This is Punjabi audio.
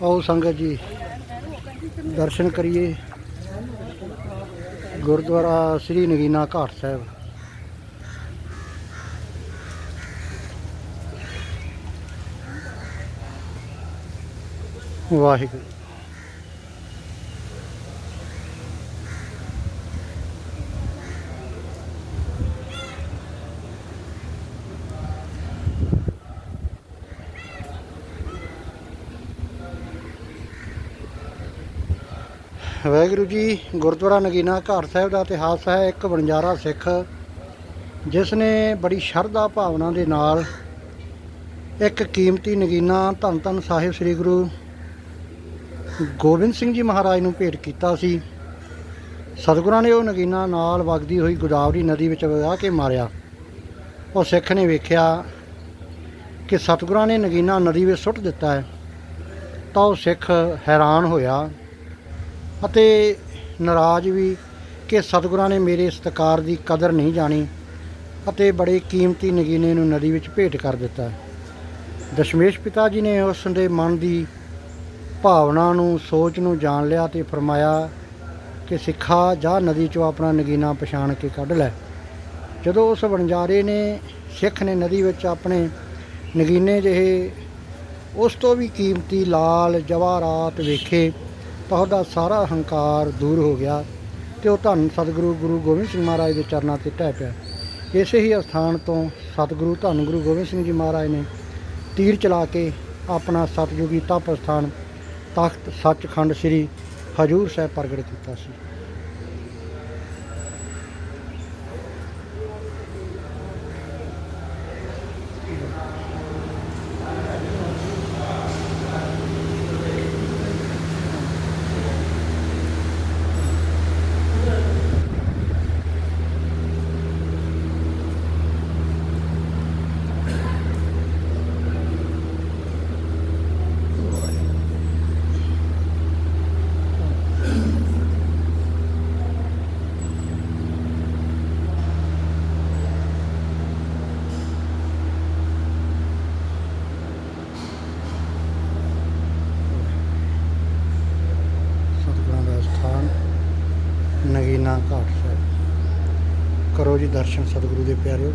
ਆਓ ਸੰਗਤ ਜੀ ਦਰਸ਼ਨ ਕਰੀਏ ਗੁਰਦੁਆਰਾ ਸ੍ਰੀ ਨਗੀਨਾ ਘਾਟ ਸਾਹਿਬ ਵਾਹਿਗੁਰੂ ਵਾਹਿਗੁਰੂ ਜੀ, ਗੁਰਦੁਆਰਾ ਨਗੀਨਾ ਘਰ ਸਾਹਿਬ ਦਾ ਇਤਿਹਾਸ ਹੈ ਇੱਕ ਵਣਜਾਰਾ ਸਿੱਖ, ਜਿਸ ਨੇ ਬੜੀ ਸ਼ਰਧਾ ਭਾਵਨਾ ਦੇ ਨਾਲ ਇੱਕ ਕੀਮਤੀ ਨਗੀਨਾ ਧੰਨ ਧੰਨ ਸਾਹਿਬ ਸ੍ਰੀ ਗੁਰੂ ਗੋਬਿੰਦ ਸਿੰਘ ਜੀ ਮਹਾਰਾਜ ਨੂੰ ਭੇਟ ਕੀਤਾ ਸੀ। ਸਤਿਗੁਰਾਂ ਨੇ ਉਹ ਨਗੀਨਾ ਨਾਲ ਵਗਦੀ ਹੋਈ ਗੋਦਾਵਰੀ ਨਦੀ ਵਿੱਚ ਵਗਾ ਕੇ ਮਾਰਿਆ। ਉਹ ਸਿੱਖ ਨੇ ਵੇਖਿਆ ਕਿ ਸਤਿਗੁਰਾਂ ਨੇ ਨਗੀਨਾ ਨਦੀ ਵਿੱਚ ਸੁੱਟ ਦਿੱਤਾ ਹੈ, ਤਾਂ ਉਹ ਸਿੱਖ ਹੈਰਾਨ ਹੋਇਆ। ਅਤੇ ਨਾਰਾਜ਼ ਵੀ ਕਿ ਸਤਿਗੁਰਾਂ ਨੇ ਮੇਰੇ ਸਤਿਕਾਰ ਦੀ ਕਦਰ ਨਹੀਂ ਜਾਣੀ ਅਤੇ ਬੜੇ ਕੀਮਤੀ ਨਗੀਨੇ ਨੂੰ ਨਦੀ ਵਿੱਚ ਭੇਟ ਕਰ ਦਿੱਤਾ। ਦਸ਼ਮੇਸ਼ ਪਿਤਾ ਜੀ ਨੇ ਉਸ ਦੇ ਮਨ ਦੀ ਭਾਵਨਾ ਨੂੰ, ਸੋਚ ਨੂੰ ਜਾਣ ਲਿਆ ਤੇ ਫਰਮਾਇਆ ਕਿ ਸਿੱਖਾ, ਜਾ ਨਦੀ ਚੋਂ ਆਪਣਾ ਨਗੀਨਾ ਪਛਾਣ ਕੇ ਕੱਢ ਲੈ। ਜਦੋਂ ਉਸ ਵਣਜਾਰੇ ਨੇ, ਸਿੱਖ ਨੇ ਨਦੀ ਵਿੱਚ ਆਪਣੇ ਨਗੀਨੇ ਜਿਹੇ ਉਸ ਤੋਂ ਵੀ ਕੀਮਤੀ ਲਾਲ ਜਵਾਹਰਾਤ ਵੇਖੇ ਤਾਂ ਉਹਦਾ ਸਾਰਾ ਹੰਕਾਰ ਦੂਰ ਹੋ ਗਿਆ ਤੇ ਉਹ ਧੰਨ ਸਤਿਗੁਰੂ ਗੁਰੂ ਗੋਬਿੰਦ ਸਿੰਘ ਮਹਾਰਾਜ ਦੇ ਚਰਨਾਂ ਤੇ ਢਹਿ ਪਿਆ। ਇਸੇ ਹੀ ਅਸਥਾਨ ਤੋਂ ਸਤਿਗੁਰੂ ਧੰਨ ਗੁਰੂ ਗੋਬਿੰਦ ਸਿੰਘ ਜੀ ਮਹਾਰਾਜ ਨੇ ਤੀਰ ਚਲਾ ਕੇ ਆਪਣਾ ਸਤਜੁਗੀ ਤਪ ਸਥਾਨ ਤਖਤ ਸੱਚਖੰਡ ਸ੍ਰੀ ਹਜੂਰ ਸਾਹਿਬ ਪ੍ਰਗਟ ਕੀਤਾ ਸੀ ਸਤਿਗੁਰਾਂ ਦਾ ਸਥਾਨ ਨਗੀਨਾ ਘਾਟ ਸਾਹਿਬ। ਕਰੋ ਜੀ ਦਰਸ਼ਨ ਸਤਿਗੁਰੂ ਦੇ ਪਿਆਰਿਓ।